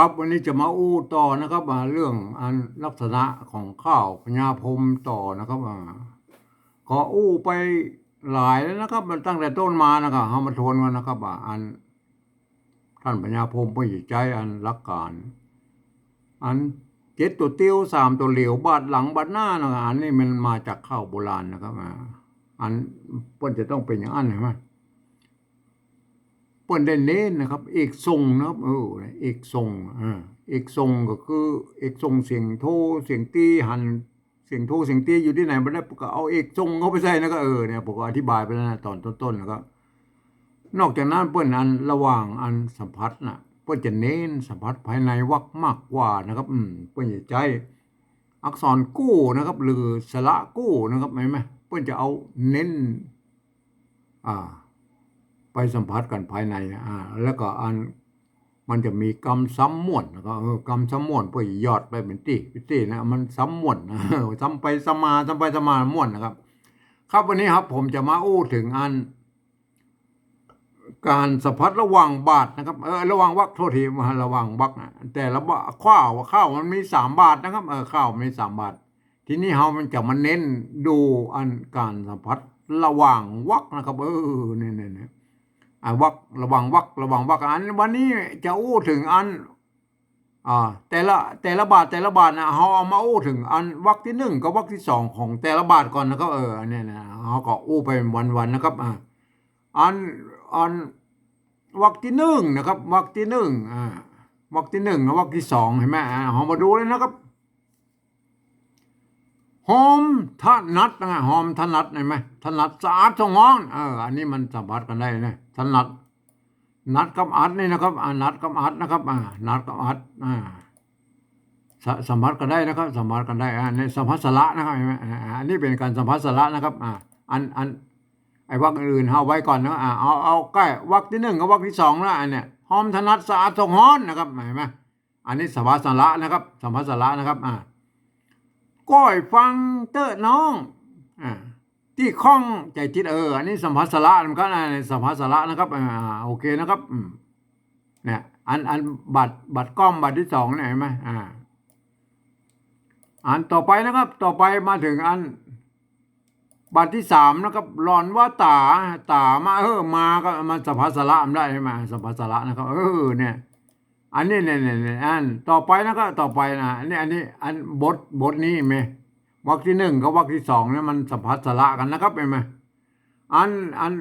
ครับวันนี้จะมาอู้ต่อนะครับมาเรื่องอันลักษณะของข้าวพญาพรมต่อนะครับอ่าก็อู้ไปหลายแล้วนะครับ มันตั้งแต่ต้นมานะครับเฮามาทวนกันนะครับว่าอัน ท่านพญาพรมผู้ใหญ่ใจอันรักการ อันเจ็ดตัวเตี้ยวสามตัวเหลียวบาดหลังบาดหน้านะครับอันนี้มันมาจากข้าวโบราณนะครับอ่าอันเปิ้นจะต้องเป็นอย่างนั้นเห็นไหม เปิ้นได้เน้นนะครับ เอกทรงนะครับเออเอกทรงอ่าเอกทรงก็คือเอกทรงเสียงโทเสียงตีหันเสียงโทเสียงตีอยู่ที่ไหนบ่ได้ก็เอาเอกทรงเข้าไปใส่นะก็เออเนี่ยผมก็อธิบายไปแล้วนะตอนต้นๆแล้วก็นอกจากนั้นเปิ้นอันระหว่างอันสัมผัสนะเปิ้นจะเน้นสัมผัสภายในวักมากกว่านะครับ อืมเปิ้นจะใจอักษรกู้นะครับ หรือสระกู้นะครับเห็นไหมเปิ้นจะเอาเน้น อ่า ไปสัมผัสกันภายในอ่าแล้วก็อันมันจะมีกรรมซ้ำม่วนนะครับเออกรรมซ้ำม่วนเพื่อยอดไปเป็นตีเป็นตีนะมันซ้ำม่วนนะซ้ำไปซ้ำมาซ้ำไปซ้ำมาม่วนนะครับ ครับวันนี้ครับผมจะมาอู้ถึงอัน การสัมผัสระหว่างบาทนะครับเออระหว่างวักโทษทีมาระหว่างวักนะแต่ละบะข้าวข้าวมันมีสามบาทนะครับเออข้าวมันมีสามบาท ทีนี้เฮามันจะมาเน้นดูอันการสัมผัสระหว่างวักนะครับ เออเนี่ยเนี่ยเนี่ย วักระวังวักระวังวักอัน วันนี้จะอู้ถึงอันอ่าแต่ละแต่ละบาทแต่ละบาทนะเขาเอามาอู้ถึงอันวักที่หนึ่งกับวักที่สองของแต่ละบาทก่อนนะครับ เอออันเนี้ยนะเขาก็อู้ไปวันๆนะครับอ่าอันอันวักที่หนึ่งนะครับวักที่หนึ่งอ่าวักที่หนึ่งกับวักที่สองเห็นไหมอ่าเขามาดูเลยนะครับ หอมถนัดนะหอมถนัดเห็นไหมถนัดสะอาดสงอนเอออันนี้มันสัมผัสกันได้นะถนัดนัดกับอัดนี่นะครับอ่านัดกับอัดนะครับอ่านัดกับอัดอ่าสะสัมผัสกันได้นะครับสัมผัสกันได้อ่าในสัมผัสสละนะครับเห็นไหมอ่าอันนี้เป็นการสัมผัสสละนะครับอ่าอันอันไอ้วักอื่นเอาไว้ก่อนนะอ่าเอาเอาใกล้วักที่หนึ่งกับวักที่สองนะอันเนี้ยหอมถนัดสะอาดสงอนนะครับเห็นไหมอันนี้สัมผัสสละนะครับสัมผัสสละนะครับอ่า ก้อยฟังเตอน้องอ่าที่ข้องใจจิตเอออันนี้สัมภาสระมันก็นะสัมภาสระนะครับอ่าโอเคนะครับอืมเนี่ยอันอันบัตรบัตรก้อมบัตรที่สองเนี่ยเห็นไหมอ่าอันต่อไปนะครับ ต่อไปมาถึงอัน บัตรที่สามนะครับหลอนว่าตาตามาเออมาก็มันสัมภาสระมันได้ใช่ไหมสัมภาสระนะครับ เออเนี่ย อันนี้เนี่ยเนี่ยอันต่อไปนะครับต่อไปนะอันนี้อันนี้อันบทบทนี้ไหมวรรคที่หนึ่งกับวรรคที่สองเนี่ยมันสัมพัสสระกันนะครับเห็นไหมอันอัน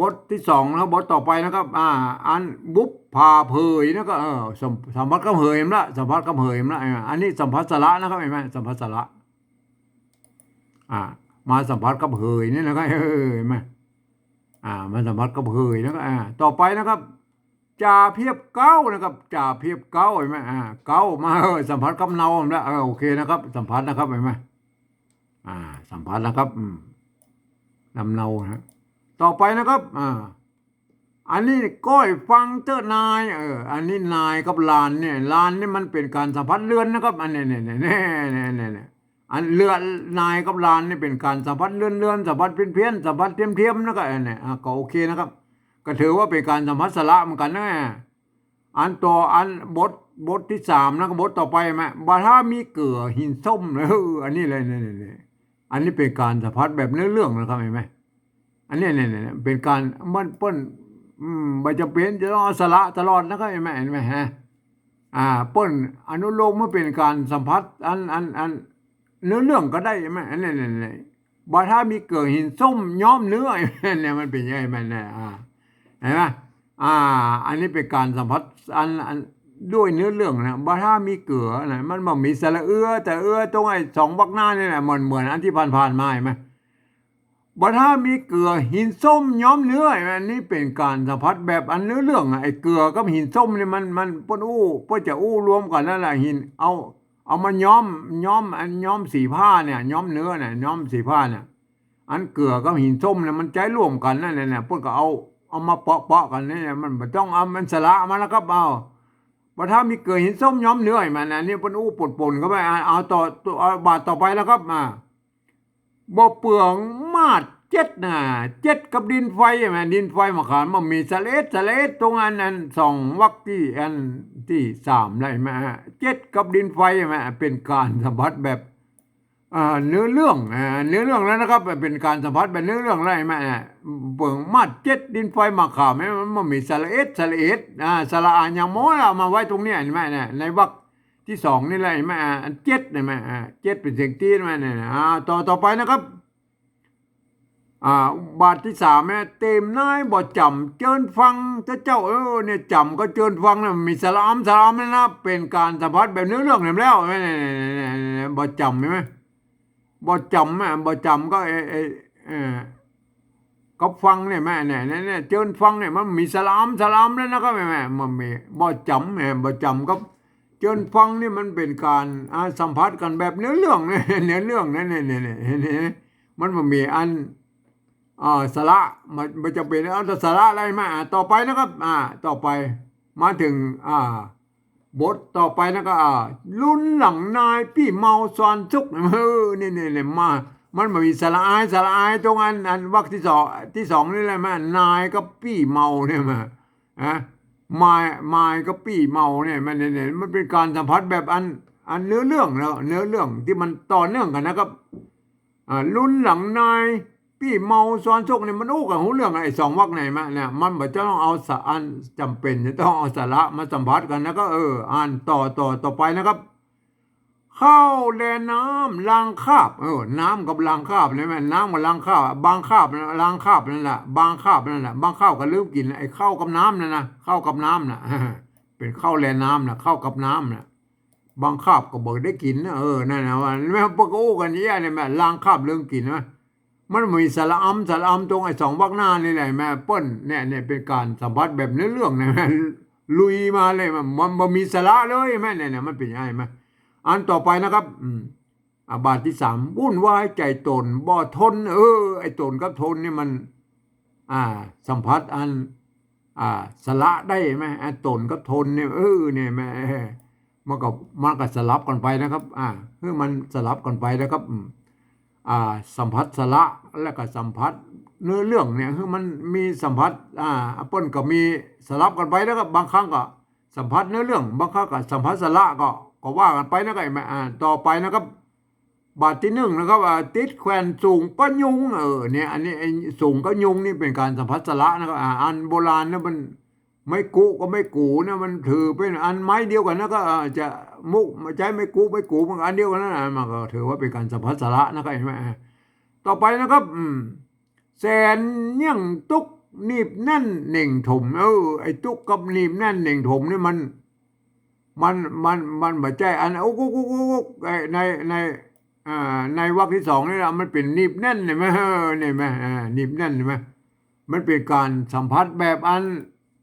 บทที่สองนะบทต่อไปนะครับอ่าอันบุพพาเพยนะครับเออสัมสัมพัสกับเหยมละสัมพัสกับเหยมละเห็มอันนี้สัมพัสสระนะครับเห็นไหมสัมพัสสระอ่ามาสัมผัสกับเหยนี่นะครับเออเห็นไหมอ่ามาสัมผัสกับเหยนะครับอ่าต่อไปนะครับ จ่าเพียบเก้านะครับจ่าเพียบเก้าเห็นไหมอ่าเก้ามาเออสัมผัสกับเนาแล้วเออโอเคนะครับ สัมผัสนะครับเห็นไหมอ่า สัมผัสนะครับอืมนำเนาฮะต่อไปนะครับอ่าอันนี้ก้อยฟังเจ้านายเอออันนี้นายกับลานเนี่ยลานนี่มันเป็นการสัมผัสเลือนนะครับ อันนี้เนี่ยเนี่ยเนี่ยเนี่ยเนี่ยเนี่ยอันเลือนนายกับลานนี่เป็นการสัมผัสเลื่อนเลื่อนสัมผัสเพี้ยนเพี้ยนสัมผัสเทียมเทียมนะครับอันนี้อ่าก็โอเคนะครับ ก็ถือว่าเป็นการสัมผัสสละเหมือนกันนะอันต่ออันบทบทที่สามนะก็บทต่อไปไหมบาถ้ามีเกลือหินส้มเอออันนี้เลยเนี่ยเนี่ยอันนี้เป็นการสัมผัสแบบเนื้อเรื่องนะครับเห็นไหมอันนี้เนี่ยเนี่ยเป็นการมันเปิ้นอืมบจะเป็นจะต้องสละตลอดนะครับเห็นไหมเห็นไหมฮะอ่าเปิ้นอนุโลมเมื่อเป็นการสัมผัสอันอันอันเนื้อเรื่องก็ได้ใช่ไหมอันนี้เนี่ยเนี่ยบาถ้ามีเกลือหินส้มย้อมเนื้อเนี่ยมันเป็นยังไงมันเนี่ยอ่า เห็นไหมอ่า อันนี้เป็นการสัมผัสอันอันด้วยเนื้อเรื่องนะบาถ้ามีเกลือนะมันบ่มีสระเอื้อ แต่เอื้อตรงไอ้สองบักหน้านี่แหละเหมือนเหมือนอันที่ผ่านๆมาเห็นไหมบาถ้ามีเกลือหินส้มย้อมเนื้อไอันนี้เป็นการสัมผัสแบบอันเนื้อเรื่องอะไอ้เกลือกับหินส้มนี่มันมันปนอู้ปนจะอู้รวมกันนั่นแหละหิน เอา เอามาย้อมย้อมอันย้อมสีผ้าเนี่ย ย้อมเนื้อเนี่ยย้อมสีผ้าเนี่ยอันเกลือกับหินส้มเนี่ยมันใจร่วมกันนั่นแหละเนี่ยพวกก็เอา เอามาเปาะเปาะๆกันนี่มันบ่ต้องเอามันสละมาแล้วก็เอาว่าถ้ามีเกลือหินส้มย้อมเนื้อให้มันอันนี้เปนอู้ปนปนๆเข้าไปเอาต่อตัวเอาบาทต่อไปแล้วครับมาบ่เปลืองมาดเจ็ดนะเจ็ดกับดินไฟใช่ไหมดินไฟมาขานมันมีสะเลดสะเลดตรงอันนั้นสองวรรคที่อันที่สามได้ไหมเจ็ดกับดินไฟใช่ไหมเป็นการสัมผัสแบบ เนื้อเรื่องเนื้อเรื่องแล้วนะครับ เป็นการสัมผัสแบบเนื้อเรื่องอะไรไหมเบิ่งมาดเจ็ดดินไฟมาข่ามไหมมันมีสะเลดสะเลดอ่าสระอาอย่างโม้เอามาไว้ตรงนี้ยเห็นไหมเนี่ยในวรรคที่สองนี่แหละเห็นไหมอันเจ็ดเห็นไหมอ่าเจ็ดเป็นเสียงตีนไหมเนี่ยอ่าต่อต่อไปนะครับอ่าบาทที่สามเนี่ยเต็มนายบ่จำเจิญฟังถ้าเจ้าเออเนี่ยจำก็เจิญฟังนะมีสลามสลามนะนะเป็นการสัมผัสแบบเนื้อเรื่องเนี่ยแล้วเนี่เนี่ยบ่จำใช่ไหม บ่จำแม่บ่จำก็เอเอเออก็ฟังเนี่ยแม่เนี่ยเนี่ยเนี่ยจิญฟังเนี่ยมันมีสลามสลามแล้วนะครับแม่แม่มันมีบ่จำแม่บ่จำก็เจิญฟังนี่มันเป็นการสัมผัสกันแบบเนื้อเรื่องเนี่ยเนื้อเรื่องเนี่ยเนี่ยเนี่ยเนี่ยเนี่ยมันมีอันอ่าสาระมันมันจะเป็นเอาแต่สระอะไรมาอ่าต่อไปนะครับ อ่า ต่อไปมาถึง อ่า บทต่อไปนะก็อ่าลุ้นหลังนายพี่เมาซอนซุกเออนี่นี่นี่มา มันมีสาระอายสาระอายตรงอันอันวรรคที่สองที่สองนี่แหละแม่นายก็พี่เมาเนี่ยมาอะมายมายก็พี่เมาเนี่ยมันเนี่ยเนี่ยมันเป็นการสัมผัสแบบอันอันเนื้อเรื่องแล้วเนื้อเรื่องที่มันต่อเนื่องกันนะครับอ่าลุ้นหลังนาย พี่เมาซ้อนโชคเนี่ยมันโอ้กับหูเรื่องไอ้สองวักไหนมาเนี่ยมันแบบจะต้องเอาสะอันจำเป็นจะต้องเอาสาระมาสัมผัสกันแล้วก็เอออ่านต่อต่อต่อไปนะครับ เข้าแลน้ำล้างคาบเออน้ำกับล้างคาบเนี่ยแม่น้ำกับล้างคาบบางคาบล้างคาบนั่นแหละบางคาบนั่นแหละบางข้าวก็ลืมกินไอ้ข้าวกับน้ำนั่นนะข้าวกับน้ำน่ะเป็นข้าวแลน้ำน่ะข้าวกับน้ำน่ะบางคาบก็บอกได้กินนะเออนั่นนะว่าแม่ปะโอ้กันแย่เนี่ยแม่ล้างคาบเรื่องกินนะ มันมีสาระอัมสาระอัมตรงไอ้สองวักหน้านี่แหละแม่เปิ้นเนี่ยเนี่ยเป็นการสัมผัสแบบเนื้อเรื่องเนี่ยแม่ลุยมาเลยมันมันมีสาระเลยแม่เนี่ยเนี่ยมันเป็นยังไงแม่อันต่อไปนะครับอืมอาบาทที่สามวุ่นวายใจตนบ่ทน เออ ไอ้ตนกับทนนี่มัน อ่า สัมผัสอัน อ่าสละได้ไหมไอ้ตนกับทนเนี่ยเออเนี่ยแม่มันก็มันก็สลับกันไปนะครับ อ่าคือมันสลับกันไปนะครับอืม สัมผัสสละแล้วก็สัมผัสเนื้อเรื่องเนี่ยคือมันมีสัมผัสอ่าเปิ้นก็มีสลับกันไปนะครับบางครั้งก็สัมผัสเนื้อเรื่อง บางครั้งก็สัมผัสสละก็ก็ว่ากันไปนะครับไอ่าต่อไปนะครับบาทที่หนึ่งนะครับติดแขวนสูงก็ยุงเออเนี่ยอันนี้สูงก็ยุงนี่เป็นการสัมผัสสละนะครับอ่าอันโบราณเนี่ยมัน ไม่กูก็ไม่กูนะมันถือเป็นอันไม้เดียวกันนะก็จะมุกใช้ไม่กูไม่กูมันอันเดียวกันนั่นแหละมันก็ถือว่าเป็นการสัมผัสสาระนะครับเห็นไหมต่อไปนะครับอืแสนยี่งตุกนีบแน่นเหน่งถมเออไอ้ตุกกับนีบแน่นเหน่งถมนี่มันมันมันมันบ่ใจอันโอ้กุ๊กกุ๊กกุ๊กไอในในอ่าในวรรคที่สองนี่ละมันเป็นนีบแน่นเห็นไหมเนี่ไหมนีบแน่นเห็นไหมมันเป็นการสัมผัสแบบอัน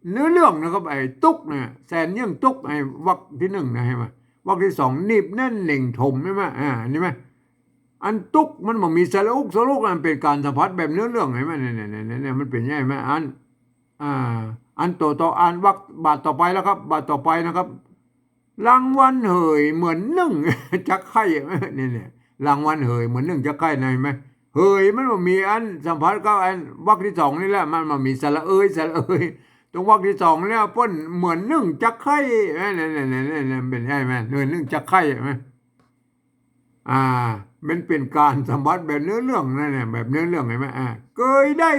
เนื้อเรื่องนะครับไอ้ตุกเนี่ยแสนเยี่งตุกไอ้วักที่หนึ่งนะใช่ไหมวักที่สองนิบแน่นเหน่งถมใช่ไหมอ่านี่ไหมอันตุกมันบอกมีสระอุกสระอุกมันเป็นการสัมผัสแบบเนื้อเรื่องใช่ไหมเนี่ยเนี่ยเนี่ยเนี่ยมันเป็นยังไงไหมอันอ่าอันต่อต่ออันวักบาทต่อไปแล้วครับ บาทต่อไปนะครับ รางวัลเหยเหมือนนึ่งจักไข่เนี่ยเนี่ยรางวัลเหยเหมือนนึ่งจักไข่ในไหมเหยมันบ่มีอันสัมผัสก็อันวักที่สองนี่แหละมันมันมีสระเอ้ยสระเอ้ย ตรงวรรคที่สองเนี่ยเป้นเหมือนนึ่งจักไข่เนี่ยเนี่ยเนี่ยเนี่ยเป็นไงไหมเหมือนนึ่งจักไข่ไหมอ่ามันเป็นการสัมผัสแบบเนื้อเรื่องนั่นแหละแบบเนื้อเรื่องเห็นไหมอ่าเคยได้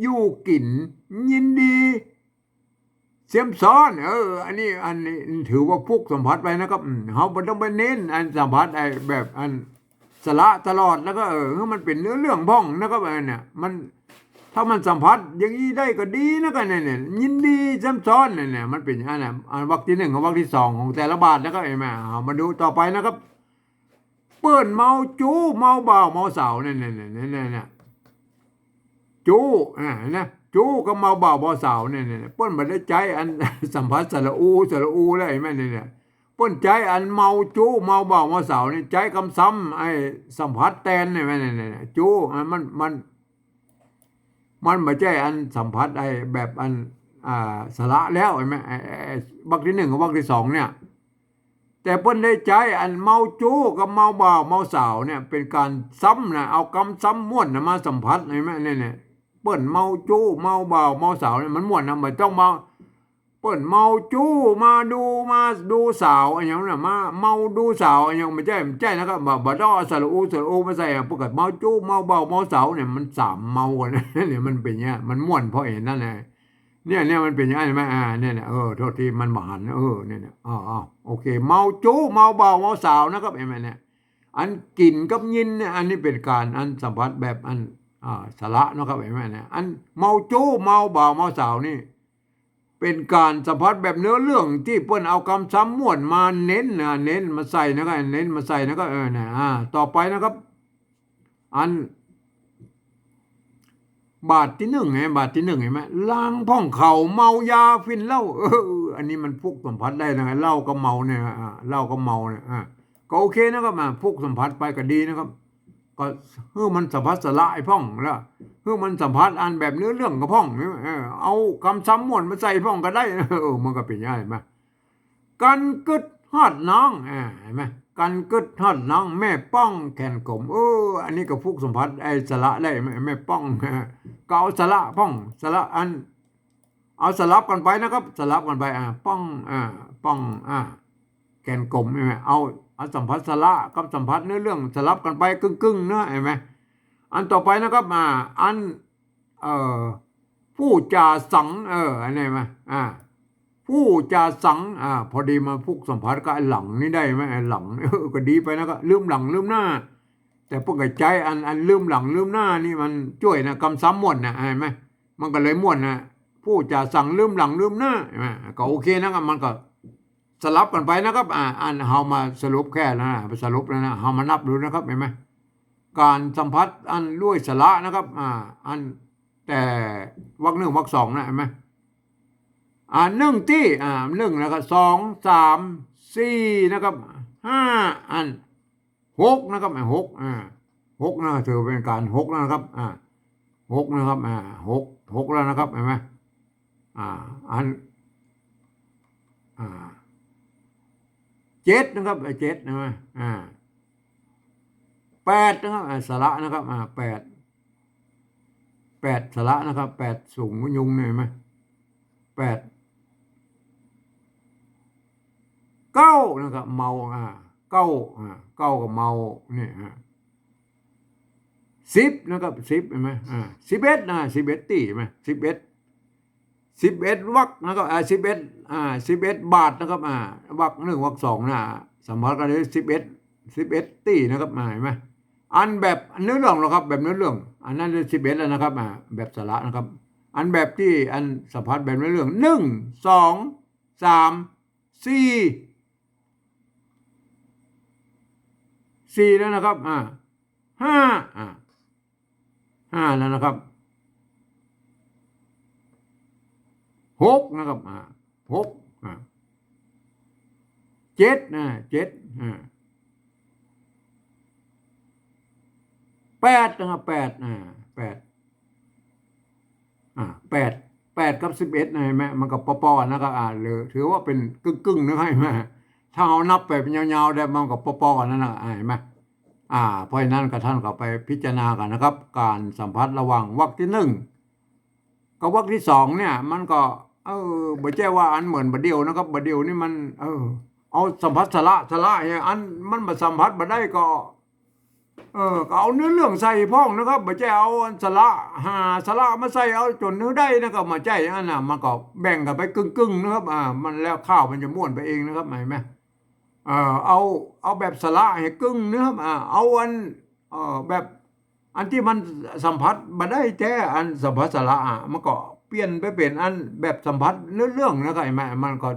อยู่กินยินดีเสียมซ้อน เออ อันนี้อันนี้ถือว่าพวกสัมผัสไปนะครับเขาไม่ต้องไปเน้น อันสัมผัสไอ้แบบอันสละตลอดแล้วก็เออมันเป็นเนื้อเรื่องบ้องนะครับอันเนี่ยมัน ถ้ามันสัมผัสอย่างนี้ได้ก็ดีนะกันเนี่ยเนี่ยยินดีซ้ำซ้อนเนี่ยเนี่ยมันเป็นอันน่ะอันวรรคที่หนึ่งกับวรรคที่สองของแต่ละบาทนะครับเห็นไหมเอามาดูต่อไปนะครับ เปิ้นเมาจูเมาเบาเมาสาวเนี่ยเนี่ยเนี่ยเนี่ยจูอ่านะจูก็เมาเบาเมาสาวเนี่ยเนี่ยเปิ้นมาได้ใจอันสัมผัสสระอูสระอูแล้วเห็นไหมเนี่ยเนี่ยเปิ้นใจอันเมาจูเมาเบาเมาสาวเนี่ยใจคำซ้ำไอ้สัมผัสแตนเนี่ยไหมเนี่ยเนี่ยจูอะมันมัน มันไม่ใช่อันสัมผัสไอ้แบบอันอ่าสละแล้วเห็นไหมไอ้บักที่หนึ่งกับบักที่สองเนี่ย แต่เพิ่นได้ใจอันเมาจู้กับเมาบ่าวเมาสาวเนี่ยเป็นการซ้ำนะเอากำซ้ำม้วนนะมาสัมผัสเห็นไหมเนี่ยเนี่ยเปิ้นเมาจู้เมาบ่าวเมาสาวเนี่ยมันม้วนนะมันต้องมา ปิ้นเมาจู้มาดูมาดูสาวอันอย่างนั้นน่ะมาเมาดูสาวอันอย่างไม่ใช่ไม่ใช่นะครับบ่บ่ต้องเอาสระอูสระอูมาใส่อะปกติเมาจู้เมาเบาเมาสาวเนี่ยมันสามเมากันเนี่ยมันเป็นย่างเงี้ยมันม่วนเพราะเห็นนั่นแหละเนี่ยเนี่ยมันเป็นอย่างนั้ไหมอ่าเนี่ยเนี่ยเออโทษทีมันบานเออเนี่ยเนี่ยอ๋อโอเค เมาจู้เมาเบาเมาสาวนะครับเห็นไหมเนี่ยอันกลิ่นกับยินเนี่ยอันนี้เป็นการอันสัมผัสแบบอันอ่าสาระนะครับเห็นไหมเนี่ยอันเมาจู้เมาเบาเมาสาวนี่ เป็นการสัมผัสแบบเนื้อเรื่องที่เปิ้นเอาคำซ้ำม่วนมาเน้นนะเน้นมาใส่นะครับเน้นมาใส่นะครับเออเนี่ยอ่าต่อไปนะครับ อัน บาทที่หนึ่งไงบาทที่หนึ่งเห็นไหมล้างพ่องเขาเมายาฟินเหล้าเอออันนี้มันฟุกสัมผัสได้นะเหล้าก็เมาเนี่ยอ่าเหล้าก็เมาเนี่ยอ่าก็โอเคนะครับมาฟุกสัมผัสไปก็ดีนะครับ ก็เฮ้อมันสัมผัสสละไอ้พ่องแล้วเฮ้อมันสัมผัสอันแบบเนื้อเรื่องกับพ่องเอาคำซ้ำมวนมาใส่พ่องก็ได้เออมันก็เป็นอย่างไหมกันกึดฮอดน้องอ่าเห็นไหมกันกึดฮอดน้อง แม่ป้องแขนกลมเอออันนี้ก็ฟุกสัมผัสไอ้สละได้ไหมแม่ป้องก็เอาสละป้องสละอัน เอาสลับกันไปนะครับ สลับกันไปอ่าป้องอ่าป้องอ่าแกนกลมใช่ไหมเอา อาสัมผัสสละกับสัมผัสเนื้อเรื่องสลับกันไปกึ่งกึ่งๆเนอะเห็นไหมอันต่อไปนะครับอ่าอันเอ่อผู้จาสังเอออันนี้ไหมอ่าผู้จาสังอ่าพอดีมาพุกสัมผัสกับไอ้หลังนี่ได้ไหมไอ้หลังเออก็ดีไปนะก็ลืมหลังลืมหน้า แต่พวกไอ้ใจอันอันลืมหลังลืมหน้านี่มันช่วยนะกำซ้ำม่วนนะเห็นไหมมันก็เลยม่วนนะผู้จะสั่งลืมหลังลืมหน้าเห็นไหมก็โอเคนะครับมันก็ สลับกันไปนะครับ อ่าอันเฮามาสรุปแค่นั้นนะสรุปแล้วนะเฮามานับดูนะครับเห็นไหมการสัมผัสอันลุยสละนะครับ อ่า อันแต่วักหนึ่งวักสองนะเห็นไหมอ่าหนึ่งที่อ่าหนึ่งนะครับสองสามสี่นะครับห้าอันหกนะครับหกอ่าหกนะถือเป็นการหกนะครับ อ่าหกนะครับอ่าหกหกแล้วนะครับเห็นไหมอ่าอันอ่า เจ็ดนะครับอ่าเจ็ดนะอ่าแปดนะครับอ่าสระนะครับอ่าแปดแปดสระนะครับแปดสูงยุงเนี่ยไหมแปดเก้านะครับเมาอ่าเก้าอ่าเก้ากับเมาเนี่ยฮะสิบนะครับสิบเห็นไหมอ่าสิบเอ็ดนะสิบเอ็ดตีไหมสิบเอ็ด สิบเอ็ดวักนะครับอ่าสิบเอ็ดอ่าสิบเอ็ดบาทนะครับอ่าวักหนึ่งวักสองนะสมพัติกันเลยสิบเอ็ดสิบเอ็ดตีนะครับอ่าเห็นไหมอันแบบเนื้อเรื่องนะครับ แบบเนื้อเรื่อง อันนั้นสิบเอ็ดแล้วนะครับอ่าแบบสาระนะครับ อันแบบที่อันสัมพัทธ์แบบเนื้อเรื่องหนึ่งสองสามสี่สี่แล้วนะครับอ่าห้าอ่าห้าแล้วนะครับ หกนะครับอ่าหกอ่าเจ็ดนะเจ็ดอ่าแปดนะครับแปดอ่าแปดอ่าแปดแปดกับสิบเอ็ดนะเห็นไหมมันก็ปอๆนะครับอ่าหรือถือว่าเป็นกึ่งๆนะให้ไหมถ้าเอานับไปเป็นยาวๆได้มันก็ปอๆกันนั่นนะอ่าเห็นไหมอ่าเพราะฉะนั้นก็ท่านก็ไปพิจารณากันนะครับ การสัมผัสระหว่างวรรคที่หนึ่งกับวรรคที่สองเนี่ยมันก็ เออบ่ใช่ว่าอันเหมือนบดเดียวนะครับบดเดียวนี่มัน เออ เอาสัมผัสสละสละเนี่ยอันมันมาสัมผัสมาได้ก็ เออก็เอาเนื้อเรื่องใส่พ้องนะครับบ่ใช่เอาอันสละหาสละมาใส่เอาจนเนื้อได้นะครับมาใจอันน่ะมันก็แบ่งกันไปกึ่งๆนะครับ อ่า มันแล้วข้าวมันจะม้วนไปเองนะครับเห็นไหมเออเอาเอาแบบสละให้กึ่งเนื้ออ่าเอาอันเออแบบอันที่มันสัมผัสมาได้แท้อันสัมผัสสละอะมันก็ เปลี่ยนไปเป็นอันแบบสัมผัสเนื้อเรื่องนะครับไอ้แม่มันก็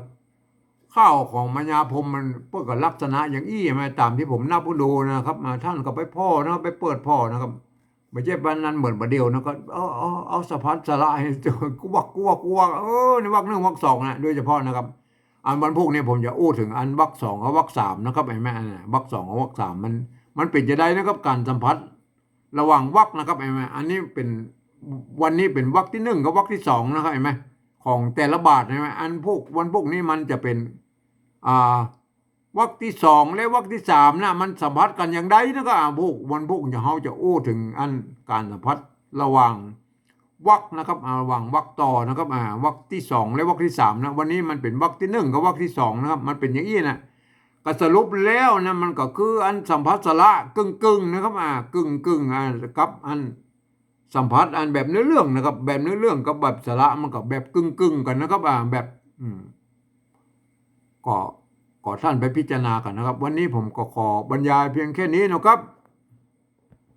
ข้าวของมัญญาพรมมันเพื่อกับลักษณะอย่างอี้มาตามที่ผมนับดูนะครับมาท่านก็ไปพ่อนะไปเปิดพ่อนะครับไม่ใช่บันนั้นเหมือนบัดเดียวนะก็เอาเอาเอาสัมผัสสละให้กูวักกูวักกูวักเออในวักหนึ่งวักสองนะโดยเฉพาะนะครับ อันวันพวกนี้ผมจะอู้ถึงอันวรรคสองกับวรรคสามนะครับไอ้แม่นะวรรคสองกับวรรคสามมัน มันเป็นจะได้นะครับการสัมผัสระหว่างวรรคนะครับไอ้แม่อันนี้เป็น วันนี้เป็นวรรคที่หนึ่งกับวรรคที่สองนะครับไอ้แม่ของแต่ละบาทใช่ไหมอันพวกวันพวกนี้มันจะเป็นอ่าวรรคที่สองและวรรคที่สามนะมันสัมพัทธ์กันอย่างใดนะครับอ่าพวกวันพวกจะเฮาจะโอ้ถึงอันการสัมพัทธ์ระหว่างวรรคนะครับอ่าระหว่างวรรคต่อนะครับอ่าวรรคที่สองและวรรคที่สามนะวันนี้มันเป็นวรรคที่หนึ่งกับวรรคที่สองนะครับมันเป็นอย่างนี้นะก็สรุปแล้วนะมันก็คืออันสัมพัทธ์สระกึ่งกึ่งนะครับอ่ากึ่งกึ่งอ่ากับอัน สัมผัสอันแบบเนื้อเรื่องนะครับ แบบเนื้อเรื่องกับแบบสาระมันกับแบบกึ่งกึ่งกันนะครับอ่าแบบอืมก็ก็ท่านไปพิจารณากันนะครับ วันนี้ผมก็ขอบรรยายเพียงแค่นี้นะครับ